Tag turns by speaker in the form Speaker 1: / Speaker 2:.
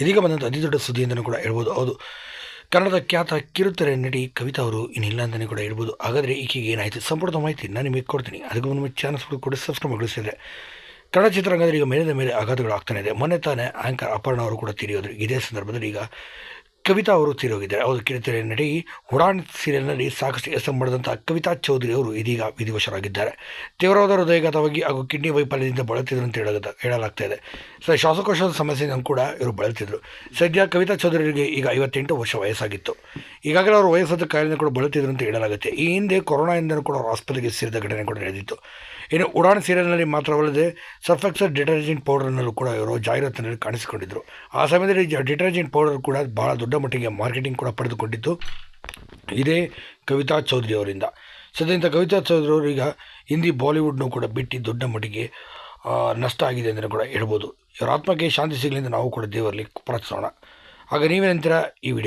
Speaker 1: ಇದೀಗ ಬಂದಂಥ ಅತಿ ದೊಡ್ಡ ಸುದ್ದಿ ಅಂತಲೂ ಕೂಡ ಹೇಳ್ಬೋದು. ಹೌದು. ಕನ್ನಡದ ಖ್ಯಾತ ಕಿರುತೆರೆ ನಟಿ ಕವಿತಾ ಅವರು ಇನ್ನಿಲ್ಲ ಅಂತಲೇ ಕೂಡ ಹೇಳ್ಬೋದು. ಹಾಗಾದರೆ ಈಕೆಗೆ ಏನಾಯಿತು? ಸಂಪೂರ್ಣ ಮಾಹಿತಿ ನಾನು ನಿಮಗೆ ಕೊಡ್ತೀನಿ. ಅದಕ್ಕೂ ನಮ್ಮ ಚಾನಲ್ಸ್ ಕೂಡ ಸಬ್ಸ್ಕ್ರೈಬ್ ಮಾಡಿಸಿದ್ರೆ ಕನ್ನಡ ಚಿತ್ರರಂಗದಲ್ಲಿ ಈಗ ಮೇಲಿಂದ ಮೇಲೆ ಆಘಾತಗಳು ಆಗ್ತಾನೆ ಇದೆ. ಮೊನ್ನೆ ತಾನೇ ಆಂಕರ್ ಅಪರ್ಣ ಅವರು ಕೂಡ ತಿಳಿಯೋದ್ರು ಇದೇ ಸಂದರ್ಭದಲ್ಲಿ ಈಗ ಕವಿತಾ ಅವರು ತೀರೋಗಿದ್ದಾರೆ. ಅವರು ಕಿರುತೆರೆ ನಡಿ ಉಡಾನ್ ಸೀರಿಯಲ್ನಲ್ಲಿ ಸಾಕಷ್ಟು ಹೆಸರು ಮಾಡಿದಂಥ ಕವಿತಾ ಚೌಧರಿ ಅವರು ಇದೀಗ ವಿಧಿವಶರಾಗಿದ್ದಾರೆ. ತೀವ್ರವಾದ ಹೃದಯಘಾತವಾಗಿ ಹಾಗೂ ಕಿಡ್ನಿ ವೈಫಲ್ಯದಿಂದ ಬಳಲ್ತಿದ್ರು ಅಂತ ಹೇಳಲಾಗ ಹೇಳಲಾಗ್ತಾ ಇದೆ ಸೊ, ಶ್ವಾಸಕೋಶದ ಸಮಸ್ಯೆಯಿಂದ ಕೂಡ ಇವರು ಬಳಲ್ತಿದ್ರು ಸದ್ಯ ಕವಿತಾ ಚೌಧರಿಗೆ ಈಗ ಐವತ್ತೆಂಟು ವರ್ಷ ವಯಸ್ಸಾಗಿತ್ತು. ಈಗಾಗಲೇ ಅವರು ವಯಸ್ಸಾದ ಕಾಯಿಲೆಯಿಂದ ಕೂಡ ಬಳಲ್ತಿದ್ರು ಅಂತ ಹೇಳಲಾಗುತ್ತೆ. ಈ ಹಿಂದೆ ಕೊರೋನಾದಿಂದಲೂ ಕೂಡ ಅವರು ಆಸ್ಪತ್ರೆಗೆ ಸೇರಿದ ಘಟನೆ ಕೂಡ ನಡೆದಿತ್ತು. ಇನ್ನು ಉಡಾನ್ ಸೀರಿಯಲ್ನಲ್ಲಿ ಮಾತ್ರವಲ್ಲದೆ ಸರ್ಫೆಕ್ಸರ್ ಡಿಟರ್ಜೆಂಟ್ ಪೌಡರ್ನಲ್ಲೂ ಕೂಡ ಇವರು ಜಾಹೀರಾತಿನಲ್ಲಿ ಕಾಣಿಸಿಕೊಂಡಿದ್ದರು. ಆ ಸಮಯದಲ್ಲಿ ಡಿಟರ್ಜೆಂಟ್ ಪೌಡರ್ ಕೂಡ ಬಹಳ ದೊಡ್ಡ ಮಟ್ಟಿಗೆ ಮಾರ್ಕೆಟಿಂಗ್ ಕೂಡ ಪಡೆದುಕೊಂಡಿತ್ತು ಇದೇ ಕವಿತಾ ಚೌಧರಿ ಅವರಿಂದ. ಸದ್ಯ ಇಂಥ ಕವಿತಾ ಚೌಧರಿ ಅವರು ಈಗ ಹಿಂದಿ ಬಾಲಿವುಡ್ನು ಕೂಡ ಬಿಟ್ಟು ದೊಡ್ಡ ಮಟ್ಟಿಗೆ ನಷ್ಟ ಆಗಿದೆ ಅಂದರೆ ಕೂಡ ಹೇಳ್ಬೋದು. ಇವರ ಆತ್ಮಕ್ಕೆ ಶಾಂತಿ ಸಿಗಲಿ ಅಂತ ನಾವು ಕೂಡ ದೇವರಲ್ಲಿ ಪ್ರಾರ್ಥಿಸೋಣ. ಆಗ ನೀವೇನಂತೀರ ಈ ವಿಡಿಯೋ